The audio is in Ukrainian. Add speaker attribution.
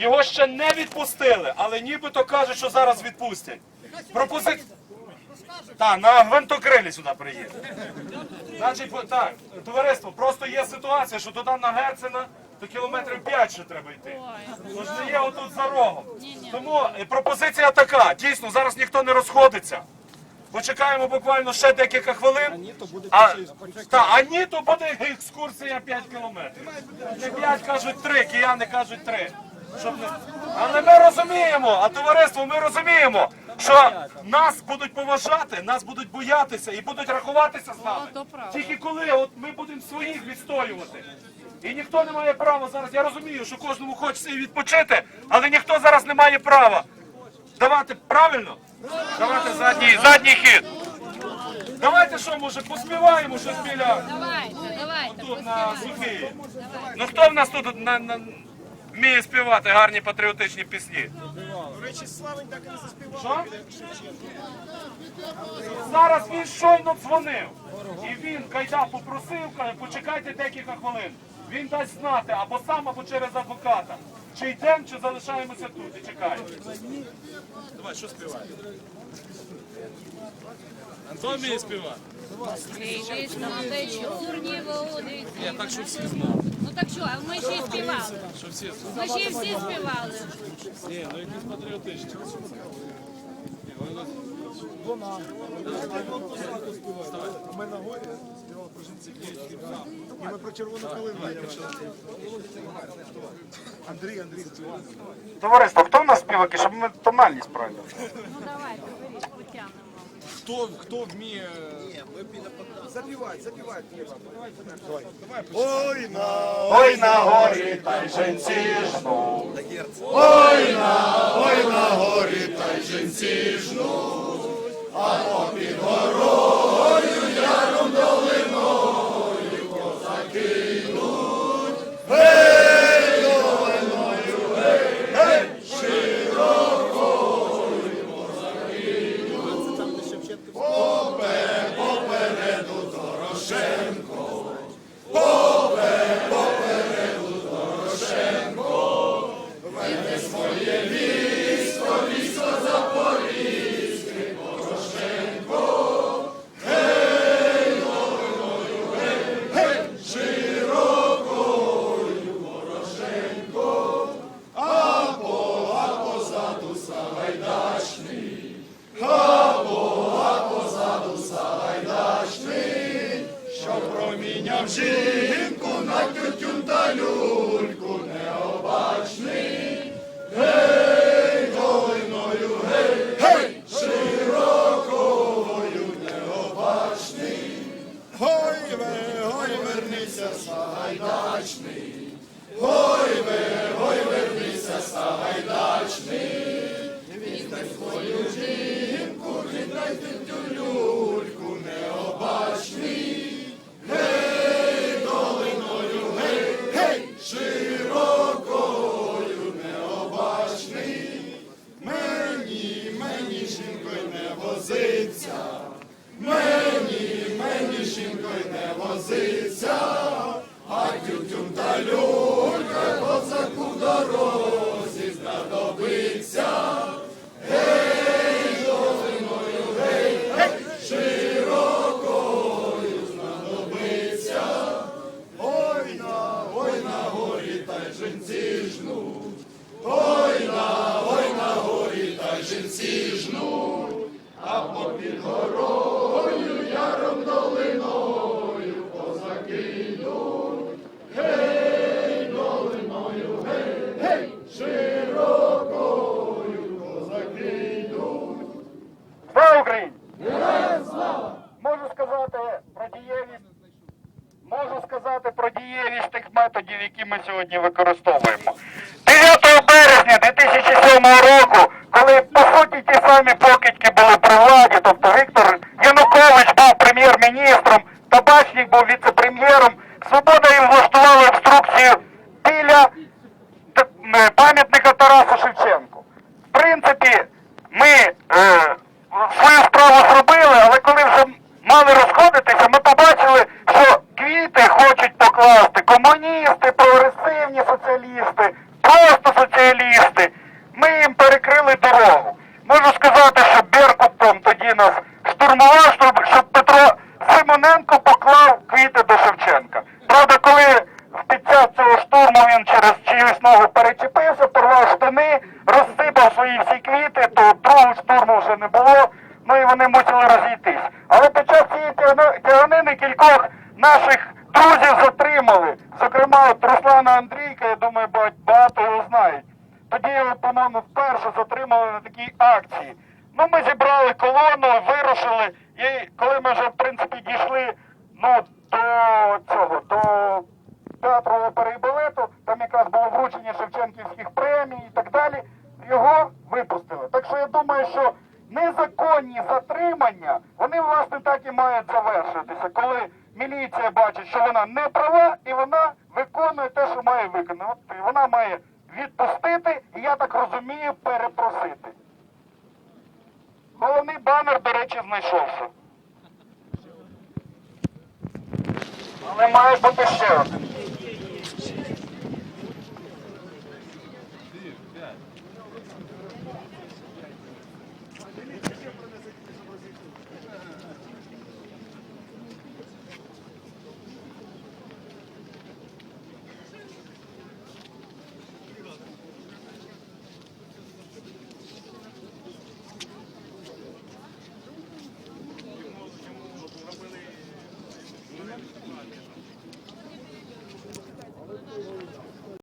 Speaker 1: Його ще не відпустили, але нібито кажуть, що зараз відпустять. Пропозиція. Так, на гвинтокрилі сюди приїде. Значить, так, товариство, просто є ситуація, що туди на Герцена то кілометрів 5 ще треба йти. Тож не є отут за рогом. Тому е, пропозиція така. Дійсно, зараз ніхто не розходиться. Почекаємо буквально ще декілька хвилин. А, та, а ні, то буде екскурсія 5 кілометрів. Не 5 кажуть 3, кияни кажуть 3. Щоб не... Але ми розуміємо, а товариство, ми розуміємо, що нас будуть поважати, нас будуть боятися і будуть рахуватися з нами. Тільки коли от ми будемо своїх відстоювати. І ніхто не має права зараз. Я розумію, що кожному хочеться і відпочити, але ніхто зараз не має права давати правильно? Давайте задній, задній хід. Давайте що, може, поспіваємо щось біля
Speaker 2: Давайте, давайте.
Speaker 1: тут на Софії. Ну хто в нас тут на, на, вміє співати гарні патріотичні пісні?
Speaker 3: До речі, Славень так і не заспівав.
Speaker 1: Зараз він щойно дзвонив. І він Кайда попросив, каже, почекайте декілька хвилин. Він дасть знати або сам, або через адвоката. Чи йдемо, чи залишаємося тут і чекаємо.
Speaker 3: Давай, що співає?
Speaker 1: Хто вміє співати?
Speaker 2: На води.
Speaker 3: Я так, що всі знали.
Speaker 2: Ну так що, а ми ще й співали.
Speaker 3: Що всі.
Speaker 2: Ми ще й всі співали.
Speaker 3: Ні, ну якісь патріотичні.
Speaker 4: Ми на горі співали про жінців. І ми про червону калину. Андрій, Андрій.
Speaker 1: Товариство, хто в нас співаки, щоб ми тональність правильно?
Speaker 2: Ну давайте, беріть, потягнемо.
Speaker 3: Хто, хто вміє...
Speaker 4: Запівай, запівай.
Speaker 1: Ой на горі та й женці жну. Ой на, ой на горі та й жну. А по вернися, сагайдачний. Гой ве, гой, вернися, сагайдачний. Віддай свою жінку, віддай тютюн люльку необачний. Гей, широкою необачний, мені, мені жінкою не возиться, мені, мені жінкою не возиться, а тютюн та люлька козаку в дорозі знадобиться. Гей, долиною, гей, гей, широкою знадобиться. Ой на, ой на горі та й жінці жнуть. Ой на, ой горі та й жнуть. А попід горою Можу сказати про дієвість тих методів, які ми сьогодні використовуємо. 9 березня 2007 року, коли по суті ті самі покидьки були при владі, тобто Віктор Янукович був прем'єр-міністром, Табачник був віце-прем'єром, Свобода їм влаштувала обструкцію біля пам'ятника Тарасу Шевченку. В принципі, ми е, свою справу зробили, але коли вже мали розходитися, ми побачили, що квіти хочуть покласти комуністи, прогресивні соціалісти, просто соціалісти.
Speaker 5: Нас штурмував, щоб, щоб Петро Симоненко поклав квіти до Шевченка. Правда, коли під час цього штурму він через чиюсь ногу перечепився, порвав штани, розсипав свої всі квіти, то другого штурму вже не було, ну і вони мусили розійтись. Але під час цієї тяганини кількох наших друзів затримали. Зокрема, от Руслана Андрійка, я думаю, ба- багато його знають. Тоді його, по-моєму, вперше затримали на такій акції. Ну, ми зібрали колону, вирушили, і коли ми вже, в принципі, дійшли ну, до цього, до театру опери і балету, там якраз було вручення Шевченківських премій і так далі, його випустили. Так що я думаю, що незаконні затримання, вони, власне, так і мають завершитися, коли міліція бачить, що вона не права, і вона виконує те, що має виконати. Вона має відпустити і, я так розумію, перепросити. Головний банер, до речі, знайшовся. Але має бути ще один.